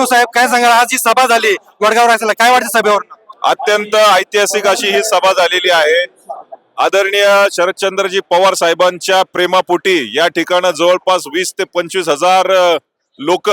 देशमुख साहेब काय सांगाल? आज जी सभा झाली. वडगाव रायसाला काय वाटतं सभेवर अत्यंत ऐतिहासिक अशी ही सभा झालेली आहे. आदरणीय शरदचंद्रजी पवार साहेबांच्या प्रेमापोटी या ठिकाणी जवळपास वीस ते पंचवीस हजार लोक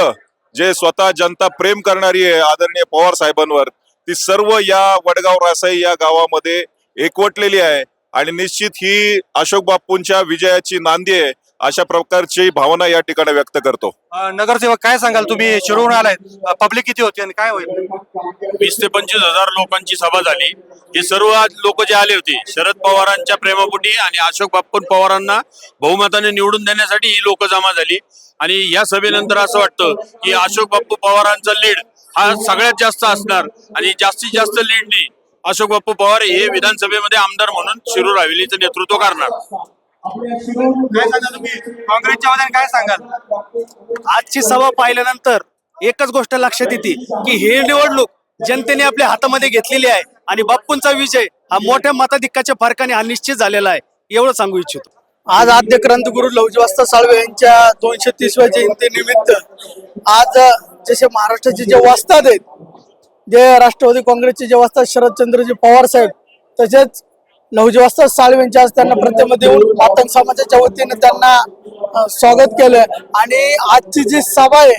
जे स्वतः जनता प्रेम करणारी आहे आदरणीय पवार साहेबांवर ती सर्व या वडगाव रासाई या गावामध्ये एकवटलेली आहे. आणि निश्चित ही अशोक बापूंच्या विजयाची नांदी आहे. अशा प्रकारची भावना या ठिकाणी व्यक्त करतो. नगरसेवक काय सांगाल? तुम्ही शिरूर आलाय. पब्लिक किती होती आणि काय होईल? वीस ते पंचवीस हजार लोकांची सभा झाली. हे सर्व आज लोक जे आले होते शरद पवारांच्या प्रेमापोटी आणि अशोक बाप्पन पवारांना बहुमताने निवडून देण्यासाठी ही लोक जमा झाली. आणि या सभेनंतर असं वाटतं की अशोक बाप्पू पवारांचा लीड हा सगळ्यात जास्त असणार आणि जास्तीत जास्त लीडने अशोक बाप्पू पवार हे विधानसभेमध्ये आमदार म्हणून शिरूर हवेलीचं नेतृत्व करणार. काय सांगाल तुम्ही? काँग्रेसच्या वतीने काय सांगाल? आजची सभा पाहिल्यानंतर एकच गोष्ट लक्षात येते की ही निवडणूक जनतेने आपल्या हातामध्ये घेतलेली आहे आणि बाप्पूंचा विजय हा मोठ्या मताधिक्काच्या फरकाने हा निश्चित झालेला आहे एवढं सांगू इच्छितो. आज आद्य क्रांतिगुरु लवजीवास्ता साळवे यांच्या दोनशे तीसव्या जयंतीनिमित्त आज जसे महाराष्ट्राचे जे वस्ताद आहेत जे राष्ट्रवादी काँग्रेसचे जे वस्ताद शरदचंद्रजी पवार साहेब तसेच नवजी वाजता आज त्यांना प्रतिमा देऊन मातंग समाजाच्या वतीने त्यांना स्वागत केलं आणि आजची जी सभा आहे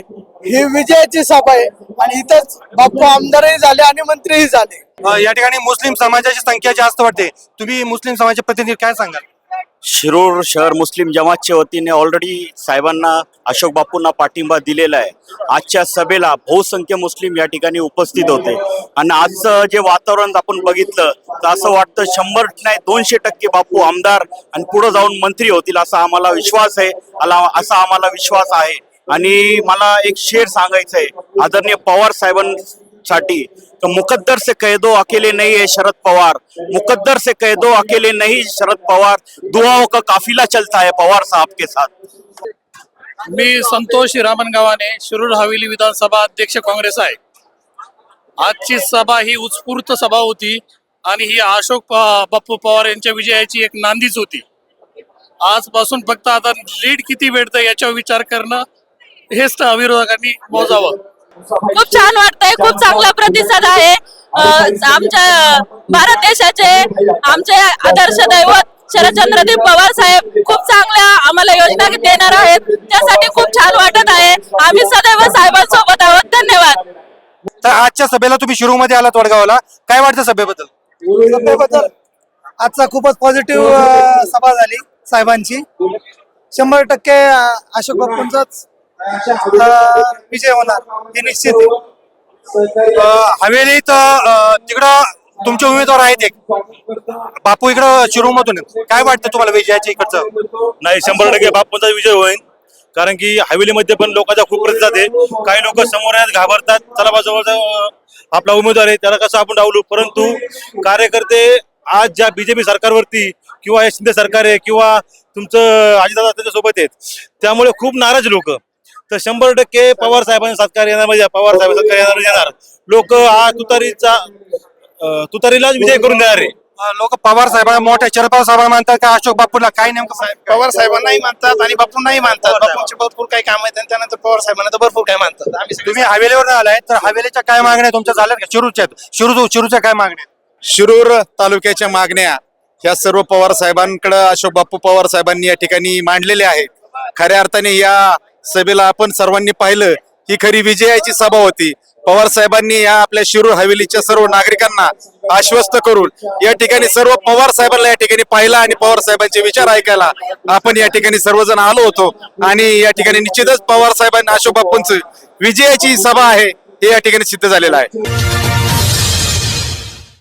ही विजयाची सभा आहे. आणि इथंच बापू आमदारही झाले आणि मंत्रीही झाले. या ठिकाणी मुस्लिम समाजाची संख्या जास्त वाटते तुम्ही मुस्लिम समाजाचे प्रतिनिधी काय सांगाल? शिरूर शहर मुस्लिम जमातच्या वतीने ऑलरेडी साहेबांना अशोक बापूंना पाठिंबा दिलेला आहे. आजच्या सभेला बहुसंख्य मुस्लिम या ठिकाणी उपस्थित होते. आणि आजचं जे वातावरण आपण बघितलं तर असं वाटतं शंभर नाही दोनशे टक्के बापू आमदार आणि पुढे जाऊन मंत्री होतील असा आम्हाला विश्वास आहे. आला असा आम्हाला विश्वास आहे. आणि मला एक शेर सांगायचं आहे आदरणीय पवार साठी. तो मुकद्दर से कह दो अकेले नहीं है शरद पवार. मुकद्दर से कह दो अकेले नहीं शरद पवार. दुआओं का काफिला चलता है पवार साहब के साथ. मी संतोष रामन गावाने शिरूर हवेली विधानसभा अध्यक्ष काँग्रेस आहे. आजची सभा ही उत्स्फूर्त सभा होती आणि ही अशोक बाप्पू पवार यांच्या विजयाची एक नांदीच होती. आजपासून फक्त आता लीड किती भेटतं याच्यावर विचार करणं हेच त्या विरोधकांनी मोजावं. खूप छान वाटतंय खूप चांगला प्रतिसाद आहे. अं, आमच्या भारत देशाचे आमचे आदर्श दैवत शरदचंद्रदेव पवार साहेब खूप चांगल्या आम्हाला योजना देणार आहेत. त्यासाठी खूप छान वाटत आहे. आम्ही सदैव साहेबांसोबत आहोत. धन्यवाद. तर आजच्या सभेला तुम्ही शिरूरमध्ये आलात वडगावला. काय वाटतं सभेबद्दल? सभेबद्दल आजचा खूपच पॉझिटिव्ह सभा झाली साहेबांची. शंभर टक्के अशोक बाप्पूंचाच अ, विजय होणार हे निश्चित आहे. हवेलीत तिकडं तुमचे उमेदवार आहेत एक. बापू इकडं शिरूर मधून काय वाटतं तुम्हाला विजयाच्या इकडचं? नाही शंभर टक्के बापूंचा विजय होईल. कारण की हवेलीमध्ये पण लोकांचा खूप प्रतिसाद आहे. काही लोक समोर येण्यास घाबरतात. चला बा आपला उमेदवार आहे. त्याला कसं आपण डावलू परंतु कार्यकर्ते आज ज्या बीजेपी सरकारवरती किंवा हे शिंदे सरकार आहे किंवा तुमचं अजितदादा त्यांच्यासोबत आहेत त्यामुळे खूप नाराज लोक. तर शंभर टक्के पवार साहेबांनी सत्कार येणार म्हणजे पवार साहेब सत्कार येणार येणार. लोक हा तुतारीचा तुतारीलाच विजय करून देणार आहे. लोक पवार साहेबांना मोठ्या शरद पवार साहेबांना मानतात का? अशोक बापूला काय नेमकं पवार साहेबांनाही मानतात आणि बापूंनाही मानतात. बापूंचे भरपूर काही काम आहेत आणि त्यानंतर पवार साहेबांना तर भरपूर काय मानतात. आम्ही तुम्ही हवेलीवर आलाय तर हवेलीच्या काय मागण्या तुमच्या झाल्यात का? शिरूरच्या शिरूर शिरूरच्या काय मागण्या आहेत? शिरूर तालुक्याच्या मागण्या ह्या सर्व पवार साहेबांकडे अशोक बापू पवार साहेबांनी या ठिकाणी मांडलेल्या आहेत. खऱ्या अर्थाने या सभेला आपण सर्वांनी पाहिलं ही खरी विजयाची सभा होती. पवार साहेबांनी या आपल्या शिरूर हवेलीच्या सर्व नागरिकांना आश्वस्त करून या ठिकाणी सर्व पवार साहेबांना या ठिकाणी पाहिला आणि पवार साहेबांचे विचार ऐकायला आपण या ठिकाणी सर्वजण आलो होतो. आणि या ठिकाणी निश्चितच पवार साहेबांनी अशोक बापूंचं विजयाची सभा आहे हे या ठिकाणी सिद्ध झालेलं आहे.